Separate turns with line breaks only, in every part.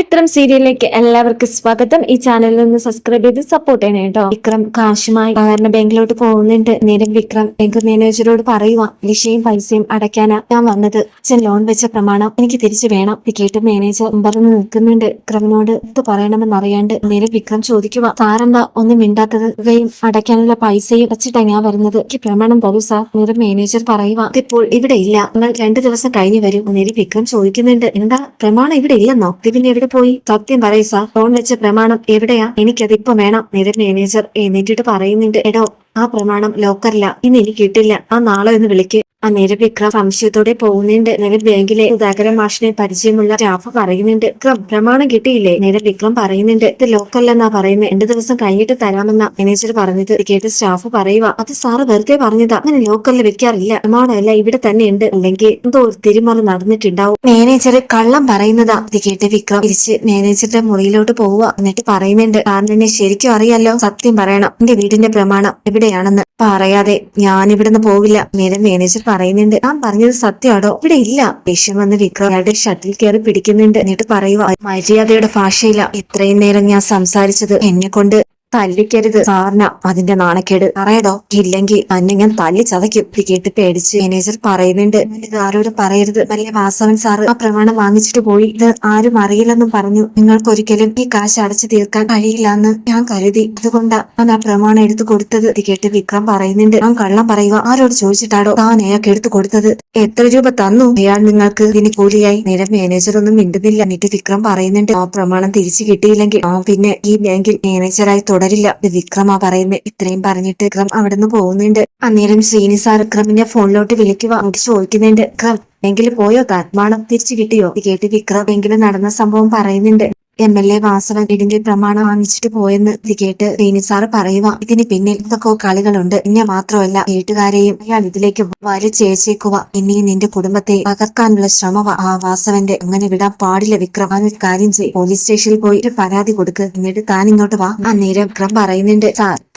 വിക്രം സീരിയലിലേക്ക് എല്ലാവർക്കും സ്വാഗതം. ഈ ചാനലിൽ നിന്ന് സബ്സ്ക്രൈബ് ചെയ്ത് സപ്പോർട്ട് ചെയ്യണേ കേട്ടോ വിക്രം കാശുമായി സാധാരണ ബാങ്കിലോട്ട് പോകുന്നുണ്ട്. നേരം വിക്രം ബാങ്ക് മാനേജരോട് പറയുക ലിഷയും പൈസയും അടയ്ക്കാനാ ഞാൻ വന്നത്. അച്ഛൻ ലോൺ വെച്ച പ്രമാണം എനിക്ക് തിരിച്ചു വേണം. കേട്ട് മാനേജർ പറഞ്ഞ് നിൽക്കുന്നുണ്ട്. വിക്രമിനോട് എന്ത് പറയണമെന്ന് അറിയാണ്ട് നേരം വിക്രം ചോദിക്കുക സാറെന്താ ഒന്നും മിണ്ടാത്തത് തുകയും അടയ്ക്കാനുള്ള പൈസയും അടച്ചിട്ടാ ഞാൻ വരുന്നത്? എനിക്ക് പ്രമാണം തരൂ സാർ. നേരം മാനേജർ പറയുക ഇതിപ്പോൾ ഇവിടെ ഇല്ല. നിങ്ങൾ രണ്ടു ദിവസം കഴിഞ്ഞ് വരും. നേരം വിക്രം ചോദിക്കുന്നുണ്ട് എന്താ? പ്രമാണം ഇവിടെ ഇല്ലെന്നോ? ഇത് പോയി. സത്യം പറയു സാർ ഫോൺ വെച്ച പ്രമാണം എവിടെയാ? എനിക്കതിപ്പോ വേണം. നിതിൻ മാനേജർ എഴുന്നേറ്റിട്ട് പറയുന്നുണ്ട്. എടോ ആ പ്രമാണം ലോക്കറില്ല ഇന്ന് എനിക്ക് കിട്ടില്ല. ആ നാളെ ഒന്ന് വിളിക്ക്. ആ നേരെ വിക്രം സംശയത്തോടെ പോകുന്നുണ്ട്. നേരെ ബാങ്കിലെ സുധാകരൻ മാഷിനെ പരിചയമുള്ള സ്റ്റാഫ് പറയുന്നുണ്ട്. വിക്രം പ്രമാണം കിട്ടിയില്ലേ? നേരെ വിക്രം പറയുന്നുണ്ട്. ഇത് ലോക്കല്ലെന്നാ പറയുന്നത് രണ്ടു ദിവസം കഴിഞ്ഞിട്ട് തരാമെന്ന മാനേജർ പറഞ്ഞത്. കേട്ട് സ്റ്റാഫ് പറയുക അത് സാറ് വെറുതെ പറഞ്ഞതാ. അങ്ങനെ ലോക്കലിൽ വെക്കാറില്ല. പ്രമാണമല്ല ഇവിടെ തന്നെ ഉണ്ട് അല്ലെങ്കിൽ എന്തോ ഒരു തിരിമറി നടന്നിട്ടുണ്ടാവും. മാനേജർ കള്ളം പറയുന്നതാ. ഇത് കേട്ട് വിക്രം തിരിച്ച് മാനേജറുടെ മുറിയിലോട്ട് പോവുക. എന്നിട്ട് പറയുന്നുണ്ട് കാരണം എന്നെ ശരിക്കും അറിയാലോ. സത്യം പറയണം. എന്റെ വീടിന്റെ പ്രമാണം എവിടെയാണെന്ന്. പറയാതെ ഞാൻ ഇവിടുന്ന് പോവില്ല. നേരെ മാനേജർ പറയുന്നുണ്ട്. ഞാൻ പറഞ്ഞത് സത്യമാണോ? ഇവിടെ ഇല്ല. ദേഷ്യം വന്ന് വിക്രം അയാളുടെ ഷട്ടിൽ കയറി പിടിക്കുന്നുണ്ട്. എന്നിട്ട് പറയുക മര്യാദയുടെ ഭാഷയില്ല ഇത്രയും നേരം ഞാൻ സംസാരിച്ചത് എന്നെ കൊണ്ട് തല്ലിക്കരുത്. സാറിന അതിന്റെ നാണക്കേട്. പറയടോ ഇല്ലെങ്കിൽ അന്നെ ഞാൻ തല്ലി ചതയ്ക്കും. ഇത് കേട്ട് പേടിച്ച് മാനേജർ പറയുന്നുണ്ട്. ഇത് ആരോട് പറയരുത്. വലിയ വാസവൻ സാറ് ആ പ്രമാണം വാങ്ങിച്ചിട്ട് പോയി. ഇത് ആരും അറിയില്ലെന്നും പറഞ്ഞു. നിങ്ങൾക്കൊരിക്കലും ഈ കാശ് അടച്ചു തീർക്കാൻ കഴിയില്ല എന്ന് ഞാൻ കരുതി. അതുകൊണ്ടാ ഞാൻ ആ പ്രമാണം എടുത്തു കൊടുത്തത്. ഇത് കേട്ട് വിക്രം പറയുന്നുണ്ട്. ഞാൻ കള്ളം പറയുക. ആരോട് ചോദിച്ചിട്ടാടോ താൻ അയാൾക്ക് എടുത്തു കൊടുത്തത്? എത്ര രൂപ തന്നു? അയാൾ നിങ്ങൾക്ക് ഇതിന് കൂലിയായി. നേരെ മാനേജർ ഒന്നും മിണ്ടുന്നില്ല. എന്നിട്ട് വിക്രം പറയുന്നുണ്ട്. ആ പ്രമാണം തിരിച്ചു കിട്ടിയില്ലെങ്കിൽ. ആ പിന്നെ ഈ ബാങ്കിൽ മാനേജറായി തുടരില്ല. ഇത് വിക്രമാ പറയുന്നത് ഇത്രയും പറഞ്ഞിട്ട് വിക്രം അവിടുന്ന് പോകുന്നുണ്ട്. അന്നേരം ശ്രീനി സാർ വിക്രമിന്റെ ഫോണിലോട്ട് വിളിക്കുക അങ്ങോട്ട് ചോദിക്കുന്നുണ്ട്. വിക്രം എങ്കിലും പോയോ? താൻ തിരിച്ചു കിട്ടിയോ? കേട്ട് വിക്രം എങ്കിലും നടന്ന സംഭവം പറയുന്നുണ്ട്. എം എൽ എ വാസവൻ വീടിന്റെ പ്രമാണം വാങ്ങിച്ചിട്ട് പോയെന്ന് ഇത് കേട്ട് സാറ് പറയുക ഇതിന് പിന്നിൽ എന്തൊക്കെ കളികളുണ്ട്. എന്നെ മാത്രമല്ല വീട്ടുകാരെയും അയാൾ ഇതിലേക്ക് വലിച്ചേച്ചേക്കുക എന്നെയും നിന്റെ കുടുംബത്തെ തകർക്കാനുള്ള ശ്രമവ. ആ വാസവന്റെ അങ്ങനെ വിടാൻ പാടില്ല വിക്രം. ഒരു കാര്യം ചെയ്യും. പോലീസ് സ്റ്റേഷനിൽ പോയി ഒരു പരാതി കൊടുക്കുക എന്നിട്ട് താൻ ഇങ്ങോട്ട് വാ. ആ നേരം വിക്രം പറയുന്നുണ്ട്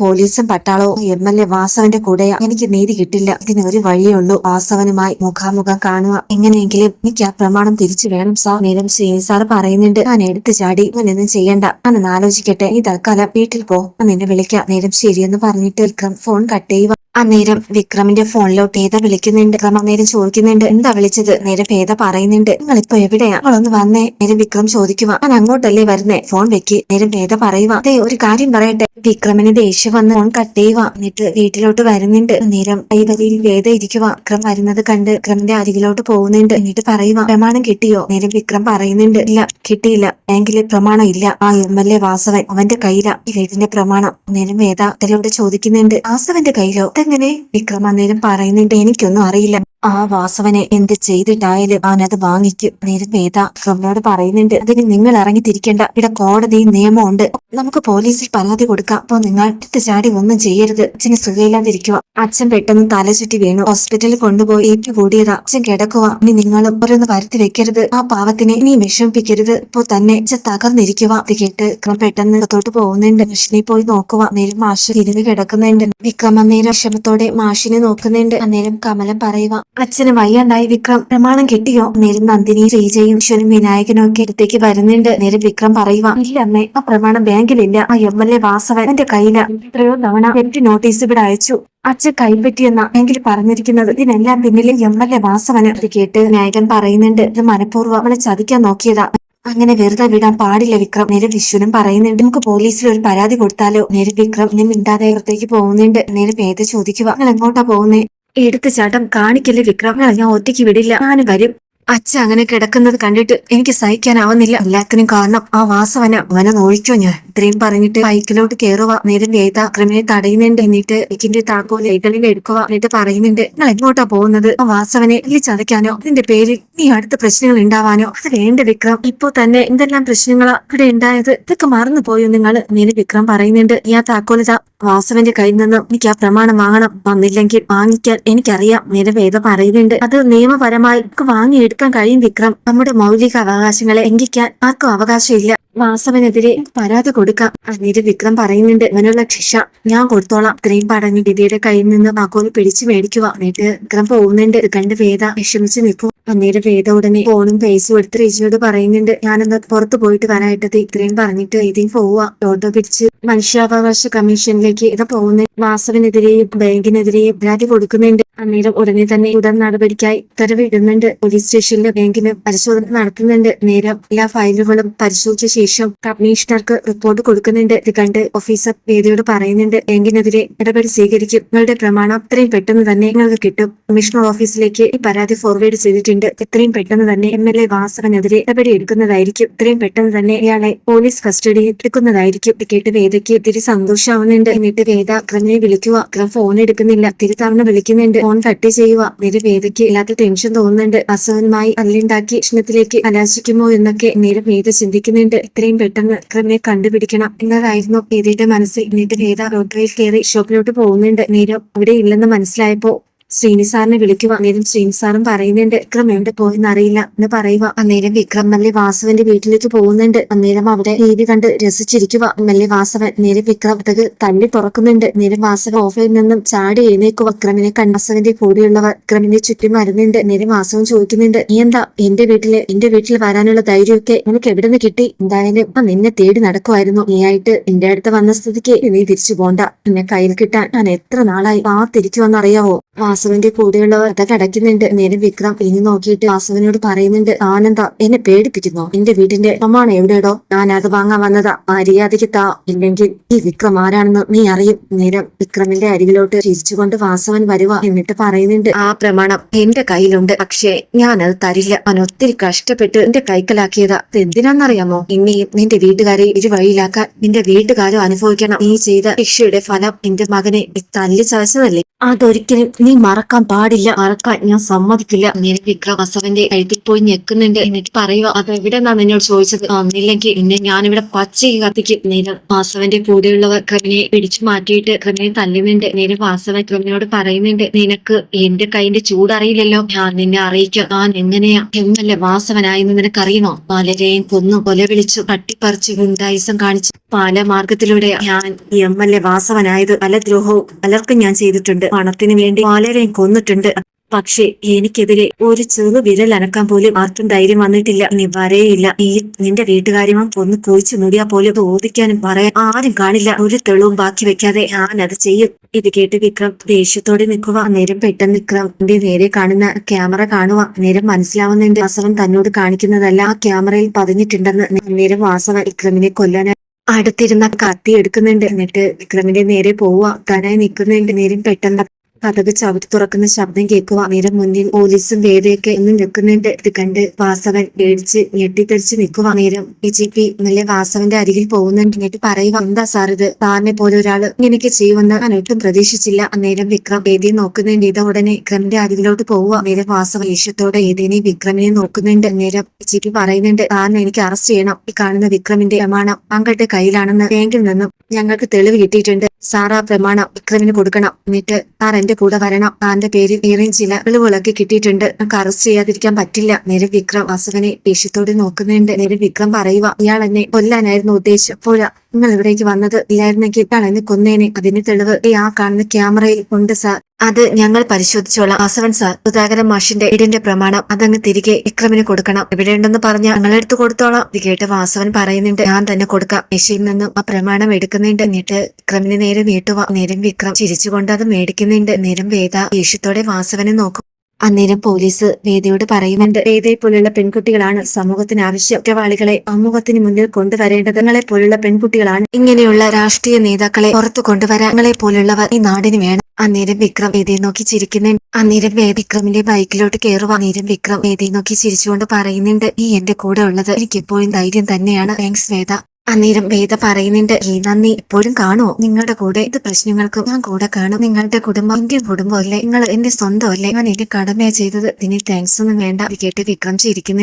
പോലീസും പട്ടാളവും എം എൽ എ വാസവന്റെ കൂടെ എനിക്ക് നീതി കിട്ടില്ല. ഇതിന് ഒരു വഴിയേ ഉള്ളൂ. വാസവനുമായി മുഖാമുഖം കാണുക. എങ്ങനെയെങ്കിലും എനിക്ക് ആ പ്രമാണം തിരിച്ചു വേണം സാർ. നേരം ശ്രീനി സാർ പറയുന്നുണ്ട് ഞാൻ എടുത്തു ചാടി ഇങ്ങനെയൊന്നും ചെയ്യണ്ട. അന്ന് ആലോചിക്കട്ടെ. ഈ തൽക്കാലം വീട്ടിൽ പോ. നിന്നെ വിളിക്കാം. നേരം ശരിയെന്ന് പറഞ്ഞിട്ട് വിക്രം ഫോൺ കട്ട് ചെയ്യുക. അന്നേരം വിക്രമിന്റെ ഫോണിലോട്ട് ഏതാ വിളിക്കുന്നുണ്ട്? വിക്രം അന്നേരം ചോദിക്കുന്നുണ്ട് എന്താ വിളിച്ചത്? നേരെ ഭേദ പറയുന്നുണ്ട് നിങ്ങൾ ഇപ്പൊ എവിടെയാ? നിങ്ങളൊന്ന് വന്നേ. നേരെ വിക്രം ചോദിക്കുക ഞാൻ അങ്ങോട്ടല്ലേ വരുന്നേ? ഫോൺ വെക്കി. നേരം ഭേദ പറയുക അതെ ഒരു കാര്യം പറയട്ടെ. വിക്രമിന് ദേഷ്യം വന്ന് ഫോൺ കട്ട് ചെയ്യുക എന്നിട്ട് വീട്ടിലോട്ട് വരുന്നുണ്ട്. നേരം കൈവരിയിൽ വേദ ഇരിക്കുക വിക്രം വരുന്നത് കണ്ട് വിക്രമിന്റെ അരികിലോട്ട് പോകുന്നുണ്ട് എന്നിട്ട് പറയുക പ്രമാണം കിട്ടിയോ? നേരം വിക്രം പറയുന്നുണ്ട് ഇല്ല കിട്ടിയില്ല. ബാങ്കിലെ പ്രമാണം ഇല്ല. ആ എം എൽ എ വാസവൻ അവന്റെ കയ്യിലാ ഈ വീടിന്റെ പ്രമാണം. നേരം വേദ അതിലോട്ട് ചോദിക്കുന്നുണ്ട് വാസവന്റെ കയ്യിലോ? അതെങ്ങനെ വിക്രം അന്നേരം പറയുന്നുണ്ട് എനിക്കൊന്നും അറിയില്ല. ആ വാസവനെ എന്ത് ചെയ്തിട്ടായാലും അവനത് വാങ്ങിക്കും വേദ വിക്രമിനോട് പറയുന്നുണ്ട്. അതിന് നിങ്ങൾ ഇറങ്ങി തിരിക്കേണ്ട ഇവിടെ കോടതി നിയമമുണ്ട്. നമുക്ക് പോലീസിൽ പരാതി കൊടുക്കാം. അപ്പൊ നിങ്ങൾ ചാടി ഒന്നും ചെയ്യരുത്. അച്ഛന് സുഖമില്ലാതിരിക്കുക. അച്ഛൻ പെട്ടെന്ന് തല ചുറ്റി വീണു. ഹോസ്പിറ്റലിൽ കൊണ്ടുപോയി ഏറ്റുകൂടിയതാ. അച്ഛൻ കിടക്കുക ഇനി നിങ്ങളും ഓരോന്ന് വരുത്തി വെക്കരുത്. ആ പാവത്തിനെ ഇനി വിഷമിപ്പിക്കരുത്. ഇപ്പൊ തന്നെ അച്ഛൻ തകർന്നിരിക്കുക ഇത് കേട്ട് വിക്രം പെട്ടെന്ന് അകത്തോട്ട് പോകുന്നുണ്ട്. മാഷിനെ പോയി നോക്കുക നേരം മാഷ് തിരിഞ്ഞ് കിടക്കുന്നുണ്ട്. വിക്രം അന്നേരം വിഷമത്തോടെ മാഷിനെ നോക്കുന്നുണ്ട്. അന്നേരം കമലം പറയുക അച്ഛന് വയ്യാണ്ടായി വിക്രം പ്രമാണം കിട്ടിയോ? നേരം നന്ദിനി ശ്രീജയും ഈശ്വരും വിനായകനും ഒക്കെ അടുത്തേക്ക് വരുന്നുണ്ട്. നേരെ വിക്രം പറയുക ഇല്ല അമ്മേ ആ പ്രമാണം ബാങ്കിലില്ല. ആ എം എൽ എ വാസവൻ എന്റെ കയ്യില. എത്രയോ തവണ എനിക്ക് നോട്ടീസ് ഇവിടെ അയച്ചു. അച്ഛൻ കൈപ്പറ്റിയെന്ന എങ്കിൽ പറഞ്ഞിരിക്കുന്നത്. ഇതിനെല്ലാം പിന്നിലെ എം എൽ എ വാസവന്. അത് കേട്ട് നായകൻ പറയുന്നുണ്ട് ഇത് മനഃപൂർവം അവളെ ചതിക്കാൻ നോക്കിയതാ. അങ്ങനെ വെറുതെ വിടാൻ പാടില്ല വിക്രം. നേരെ വിശ്വനും പറയുന്നുണ്ട് നമുക്ക് പോലീസിൽ ഒരു പരാതി കൊടുത്താലോ? നേരെ വിക്രം ഇനി മിണ്ടാതെ പുറത്തേക്ക് പോകുന്നുണ്ട്. നേരെ പേര് ചോദിക്കുക നിങ്ങൾ എങ്ങോട്ടാ പോകുന്നേ? എടുത്ത ചേട്ടൻ കാണിക്കല്ലേ വിക്രം? ഞാൻ ഒറ്റയ്ക്ക് വിടില്ല. ഞാനും വരും. അച്ഛ അങ്ങനെ കിടക്കുന്നത് കണ്ടിട്ട് എനിക്ക് സഹിക്കാനാവുന്നില്ല. എല്ലാത്തിനും കാരണം ആ വാസവന അവനെ നോഴിക്കോ ഞാൻ. ഇത്രയും പറഞ്ഞിട്ട് ബൈക്കിലോട്ട് കയറുക നേരെ വേദ ക്രിമിനെ തടയുന്നുണ്ട് എന്നിട്ട് എനിക്കിന്റെ താക്കോൽ കൈകളിൽ എടുക്കുക എന്നിട്ട് പറയുന്നുണ്ട് നിങ്ങൾ എങ്ങോട്ടാ പോകുന്നത്? ആ വാസവനെ ഇല്ലി ചതയ്ക്കാനോ ഇതിന്റെ പേരിൽ നീ അടുത്ത പ്രശ്നങ്ങൾ ഉണ്ടാവാനോ? അത് വേണ്ട വിക്രം. ഇപ്പോ തന്നെ എന്തെല്ലാം പ്രശ്നങ്ങളാ ഇവിടെ ഉണ്ടായത്? ഇതൊക്കെ മറന്നു പോയോ നിങ്ങൾ? നേരെ വിക്രം പറയുന്നുണ്ട് ഈ ആ താക്കോൽ വാസവന്റെ കയ്യിൽ നിന്ന് എനിക്ക് ആ പ്രമാണം വാങ്ങണം. വന്നില്ലെങ്കിൽ വാങ്ങിക്കാൻ എനിക്കറിയാം നേരെ വേദ പറയുന്നുണ്ട് അത് നിയമപരമായി നമുക്ക് വാങ്ങിയെടുക്കാൻ കഴിയും വിക്രം. നമ്മുടെ മൗലിക അവകാശങ്ങളെ ലംഘിക്കാൻ ആർക്കും അവകാശമില്ല. വാസവനെതിരെ പരാതി കൊടുക്കാം. അന്നേര് വിക്രം പറയുന്നുണ്ട് ഇവനുള്ള ശിക്ഷ ഞാൻ കൊടുത്തോളാം. ഇത്രയും പറഞ്ഞ് ദിദിയുടെ കയ്യിൽ നിന്ന് മകോന് പിടിച്ചു മേടിക്കുക. എന്നിട്ട് വിക്രം പോകുന്നുണ്ട്. കണ്ട് വേദ വിഷമിച്ച് നിൽക്കും. അന്നേരം വേദ ഉടനെ ഫോണും പൈസ എടുത്ത് രജിയോട് പറയുന്നുണ്ട് ഞാനൊന്ന് പുറത്തു പോയിട്ട് വരായിട്ടത് ഇത്രയും പറഞ്ഞിട്ട് ഇതിൽ പോവുക ഓട്ടോ പിടിച്ച് മനുഷ്യാവകാശ കമ്മീഷനിലേക്ക് ഇത് പോകുന്നു. വാസവിനെതിരെയും ബാങ്കിനെതിരെയും പരാതി കൊടുക്കുന്നുണ്ട്. അന്നേരം ഉടനെ തന്നെ ഉടൻ നടപടിക്കായി ഉത്തരവിടുന്നുണ്ട്. പോലീസ് സ്റ്റേഷനിലെ ബാങ്കിന് പരിശോധന നടത്തുന്നുണ്ട്. നേരം എല്ലാ ഫയലുകളും പരിശോധിച്ച ശേഷം കമ്മീഷണർക്ക് റിപ്പോർട്ട് കൊടുക്കുന്നുണ്ട്. ഇത് കണ്ട് ഓഫീസർ വേദിയോട് പറയുന്നുണ്ട്. ബാങ്കിനെതിരെ നടപടി സ്വീകരിക്കും. നിങ്ങളുടെ പ്രമാണം അത്രയും പെട്ടെന്ന് തന്നെ നിങ്ങൾക്ക് കിട്ടും. കമ്മീഷണർ ഓഫീസിലേക്ക് ഈ പരാതി ഫോർവേഡ് ചെയ്തിട്ടുണ്ട്. എത്രയും പെട്ടെന്ന് തന്നെ എം എൽ എ വാസവനെതിരെ നടപടി എടുക്കുന്നതായിരിക്കും. ഇത്രയും പെട്ടെന്ന് തന്നെ ഇയാളെ പോലീസ് കസ്റ്റഡിയിൽ എടുക്കുന്നതായിരിക്കും. ഇത് കേട്ട് വേദയ്ക്ക് ഇത്തിരി സന്തോഷമാവുന്നുണ്ട് എന്നിട്ട് വേദ അക്രമിനെ വിളിക്കുക. അക്രം ഫോൺ എടുക്കുന്നില്ല. തിരി തവണ വിളിക്കുന്നുണ്ട്. ഫോൺ കട്ട് ചെയ്യുക. നേരെ വേദയ്ക്ക് ഇല്ലാത്ത ടെൻഷൻ തോന്നുന്നുണ്ട്. അസുഖമായി അല്ലുണ്ടാക്കി ഭക്ഷണത്തിലേക്ക് കലാശിക്കുമോ എന്നൊക്കെ നേരെ വേദ ചിന്തിക്കുന്നുണ്ട്. ഇത്രയും പെട്ടെന്ന് ക്രിമിനെ കണ്ടുപിടിക്കണം എന്നതായിരുന്നു വേദയുടെ മനസ്സ്. എന്നിട്ട് വേദ റോഡ്വേയിൽ കയറി ഷോപ്പിലോട്ട് പോകുന്നുണ്ട്. നേരം അവിടെ ഇല്ലെന്ന് മനസ്സിലായപ്പോ ശ്രീനി സാറിനെ വിളിക്കുക അന്നേരം ശ്രീനിസാറും പറയുന്നുണ്ട് വിക്രം എവിടെ പോയെന്ന് അറിയില്ല എന്ന് പറയുക അന്നേരം വിക്രം മല്ലി വാസവന്റെ വീട്ടിലേക്ക് പോകുന്നുണ്ട്. അന്നേരം അവിടെ ടി വി കണ്ട് രസിച്ചിരിക്കുക മല്ലി വാസവൻ നേരെ വിക്രം അത് തള്ളി തുറക്കുന്നുണ്ട്. നേരം വാസവൻ ഓഫിൽ നിന്നും ചാടി എഴുന്നേക്കുക വിക്രമിനെ കണ്ട് വാസവന്റെ കൂടെയുള്ളവർ വിക്രമിനെ ചുറ്റും വരുന്നുണ്ട് നേരം വാസവൻ ചോദിക്കുന്നുണ്ട് നീ എന്താ എന്റെ വീട്ടിൽ എന്റെ വീട്ടിൽ വരാനുള്ള ധൈര്യമൊക്കെ നിനക്ക് എവിടെ നിന്ന് കിട്ടി? എന്തായാലും നിന്നെ തേടി നടക്കുമായിരുന്നു നീ ആയിട്ട് എന്റെ അടുത്ത് വന്ന സ്ഥിതിക്ക് നീ തിരിച്ചു പോണ്ട. നിന്നെ കയ്യിൽ കിട്ടാൻ ഞാൻ എത്ര നാളായി കാത്തിരിക്കുമെന്നറിയാവോ വാസുവിന്റെ കൂടെയുള്ളവർ അതൊക്കെ അടയ്ക്കുന്നുണ്ട് നേരെ വിക്രം ഇനി നോക്കിയിട്ട് വാസുവിനോട് പറയുന്നുണ്ട് ആനന്ദ എന്നെ പേടിപ്പിക്കുന്നു. എന്റെ വീടിന്റെ അമ്മാണ് എവിടെയോ ഞാൻ അത് വാങ്ങാൻ വന്നതാ. മര്യാദയ്ക്ക് താ ഇല്ലെങ്കിൽ ഈ വിക്രം ആരാണെന്ന് നീ അറിയും. നേരം വിക്രമിന്റെ അരികിലോട്ട് ചിരിച്ചുകൊണ്ട് വാസവൻ വരുക എന്നിട്ട് പറയുന്നുണ്ട് ആ പ്രമാണം എന്റെ കയ്യിലുണ്ട്. പക്ഷേ ഞാൻ അത് തരില്ല. അവൻ ഒത്തിരി കഷ്ടപ്പെട്ട് എന്റെ കൈക്കലാക്കിയതാ. ഇത് എന്തിനാന്നറിയാമോ ഇനിയും നിന്റെ വീട്ടുകാരെ ഇരു വഴിയിലാക്കാൻ നിന്റെ വീട്ടുകാരും അനുഭവിക്കണം. നീ ചെയ്ത ശിക്ഷയുടെ ഫലം എന്റെ മകനെ തല്ലി ചതച്ചതല്ലേ അതൊരിക്കലും നീ മറക്കാൻ പാടില്ല. മറക്കാൻ ഞാൻ സമ്മതിക്കില്ല. നേരെ വിക്രം അസവന്റെ കഴുത്തിൽ പോയി ഞെക്കുന്നുണ്ട്. എന്നിട്ട് പറയുക അത് എവിടെന്നാ നിന്നോട് ചോദിച്ചത്? ഒന്നില്ലെങ്കിൽ എന്നെ ഞാനിവിടെ പച്ചയ്ക്ക് കത്തിക്ക്. നേരെ വാസവന്റെ കൂടെയുള്ളവർ ക്രമിനെ പിടിച്ചു മാറ്റിയിട്ട് ക്രമിനെ തല്ലുന്നുണ്ട്. നേരെ വാസവൻ ക്രമിനോട് പറയുന്നുണ്ട്. നിനക്ക് എന്റെ കൈന്റെ ചൂടറിയില്ലല്ലോ. ഞാൻ നിന്നെ അറിയിക്കാം. ഞാൻ എങ്ങനെയാ? എമ്മല്ലേ വാസവനായെന്ന് നിനക്കറിയണോ പലരെയും കൊന്നു കൊല വിളിച്ചു. കട്ടിപ്പറിച്ച് ഗുണ്ടായുസം കാണിച്ചു പല മാർഗത്തിലൂടെ ഞാൻ എം എൽ എ വാസവനായത് പല ദ്രോഹവും പലർക്കും ഞാൻ ചെയ്തിട്ടുണ്ട്. പണത്തിന് വേണ്ടി പലരെയും കൊന്നിട്ടുണ്ട്. പക്ഷേ എനിക്കെതിരെ ഒരു ചെറു വിരൽ അനക്കാൻ പോലും ആർക്കും ധൈര്യം വന്നിട്ടില്ല. ഇനി വരേയില്ല. ഈ നിന്റെ വീട്ടുകാര്യമാ ഒന്ന് കുഴിച്ചു മുടിയാ പോലും ഓദിക്കാനും പറയാൻ ആരും കാണില്ല. ഒരു തെളിവും ബാക്കി വെക്കാതെ ഞാൻ അത് ചെയ്യും. ഇത് കേട്ട് വിക്രം ദേഷ്യത്തോടെ നിൽക്കുക. നേരം പെട്ടെന്ന് വിക്രം നേരെ കാണുന്ന ക്യാമറ കാണുക. നേരം മനസ്സിലാവുന്നുണ്ട്. വാസവൻ തന്നോട് കാണിക്കുന്നതല്ല. ആ ക്യാമറയിൽ പതിഞ്ഞിട്ടുണ്ടെന്ന് നേരം വാസവൻ വിക്രമിനെ കൊല്ലാൻ അടുത്തിരുന്ന കത്തി എടുക്കുന്നുണ്ട്. എന്നിട്ട് വിക്രമിന്റെ നേരെ പോവുക. താനായി നിൽക്കുന്നുണ്ട്. നേരം പെട്ടെന്ന് കഥക് ചവിട്ടി തുറക്കുന്ന ശബ്ദം കേൾക്കുക. നേരം മുന്നിൽ പോലീസും വേദയൊക്കെ ഇന്ന് നിൽക്കുന്നുണ്ട്. ഇത് കണ്ട് വാസവൻ പേടിച്ച് ഞെട്ടിത്തെറിച്ച് നിൽക്കുക. നേരം ബി ജെ പി നല്ല വാസവന്റെ അരികിൽ പോകുന്നുണ്ട്. എന്നിട്ട് പറയുക എന്താ സാർ ഇത്? സാറിനെ പോലെ ഒരാൾ ഇങ്ങനെയൊക്കെ ചെയ്യുമെന്ന് ഞാൻ ഒട്ടും പ്രതീക്ഷിച്ചില്ല. അന്നേരം വിക്രം വേദിയെ നോക്കുന്നുണ്ട്. ഇത് ഉടനെ വിക്രമിന്റെ അരികിലോട്ട് പോവുക. നേരം വാസവ ഈശ്വരത്തോടെ ഏതിനെ വിക്രമിനെ നോക്കുന്നുണ്ട്. നേരം ബി ജെ പി പറയുന്നുണ്ട് സാറിനെ എനിക്ക് അറസ്റ്റ് ചെയ്യണം. ഈ കാണുന്ന വിക്രമിന്റെ പ്രമാണം താങ്കളുടെ കയ്യിലാണെന്ന് ബാങ്കിൽ നിന്നും ഞങ്ങൾക്ക് തെളിവ് കിട്ടിയിട്ടുണ്ട്. സാർ ആ പ്രമാണം വിക്രമിന് കൊടുക്കണം. എന്നിട്ട് സാർ എന്റെ കൂടെ വരണം. താന്റെ പേരിൽ ഏറെ ചില തെളിവുകളൊക്കെ കിട്ടിയിട്ടുണ്ട്. നമുക്ക് അറസ്റ്റ് ചെയ്യാതിരിക്കാൻ പറ്റില്ല. നേരെ വിക്രം വാസുവിനെ ദേഷ്യത്തോടെ നോക്കുന്നുണ്ട്. നേരെ വിക്രം പറയുക ഇയാൾ എന്നെ കൊല്ലാനായിരുന്നു ഉദ്ദേശം പോരാ. നിങ്ങൾ ഇവിടേക്ക് വന്നത് ഇല്ലായിരുന്നെങ്കിൽ എന്നെ കൊന്നേനെ. അതിന് തെളിവ് ഈ ആ കാണുന്ന ക്യാമറയിൽ ഉണ്ട് സാർ. അത് ഞങ്ങൾ പരിശോധിച്ചോളാം. വാസവൻ സാർ. സുധാകരൻ മാഷിന്റെ വീടിന്റെ പ്രമാണം അതങ്ങ് തിരികെ വിക്രമിന് കൊടുക്കണം. എവിടെയുണ്ടെന്ന് പറഞ്ഞ ഞങ്ങളെടുത്ത് കൊടുത്തോളാം. ഇത് കേട്ട് വാസവൻ പറയുന്നുണ്ട് ഞാൻ തന്നെ കൊടുക്കാം. മെഷീനിൽ നിന്നും ആ പ്രമാണം എടുക്കുന്നുണ്ട്. എന്നിട്ട് വിക്രമിന് നേരെ നീട്ടുവാ. നേരം വിക്രം ചിരിച്ചുകൊണ്ട് അത് മേടിക്കുന്നുണ്ട്. നേരം വേദ ദേഷ്യത്തോടെ വാസവനെ നോക്കും. അന്നേരം പോലീസ് വേദയോട് പറയുന്നുണ്ട്. വേദയെ പോലുള്ള പെൺകുട്ടികളാണ് സമൂഹത്തിന് ആവശ്യം. കുറ്റവാളികളെ സമൂഹത്തിന് മുന്നിൽ കൊണ്ടുവരേണ്ടത് നിങ്ങളെ പോലുള്ള പെൺകുട്ടികളാണ്. ഇങ്ങനെയുള്ള രാഷ്ട്രീയ നേതാക്കളെ പുറത്തു കൊണ്ടുവരാൻ നിങ്ങളെ പോലുള്ളവർ ഈ നാടിന് വേണം. അന്നേരം വിക്രം വേദിയെ നോക്കി ചിരിക്കുന്നുണ്ട്. അന്നേരം വേ വിക്രമിന്റെ ബൈക്കിലോട്ട് കയറുക അന്നേരം വിക്രം വേദിയെ നോക്കി ചിരിച്ചുകൊണ്ട് പറയുന്നുണ്ട് ഈ എന്റെ കൂടെ ഉള്ളത് എനിക്ക് എപ്പോഴും ധൈര്യം തന്നെയാണ്. താങ്ക്സ് വേദ. അന്നേരം വേദ പറയുന്നുണ്ട് ഈ നന്ദി എപ്പോഴും കാണുമോ? നിങ്ങളുടെ കൂടെ ഇത് പ്രശ്നങ്ങൾക്കും ഞാൻ കൂടെ കാണും. നിങ്ങളുടെ കുടുംബം എന്റെ കുടുംബമല്ലേ? നിങ്ങൾ എന്റെ സ്വന്തമല്ലേ? ഞാൻ എന്റെ കടമയാ ചെയ്തത്. ഇനി താങ്ക്സ് ഒന്നും വേണ്ട. കേട്ട് വിക്രം ചിരിക്കുന്നു.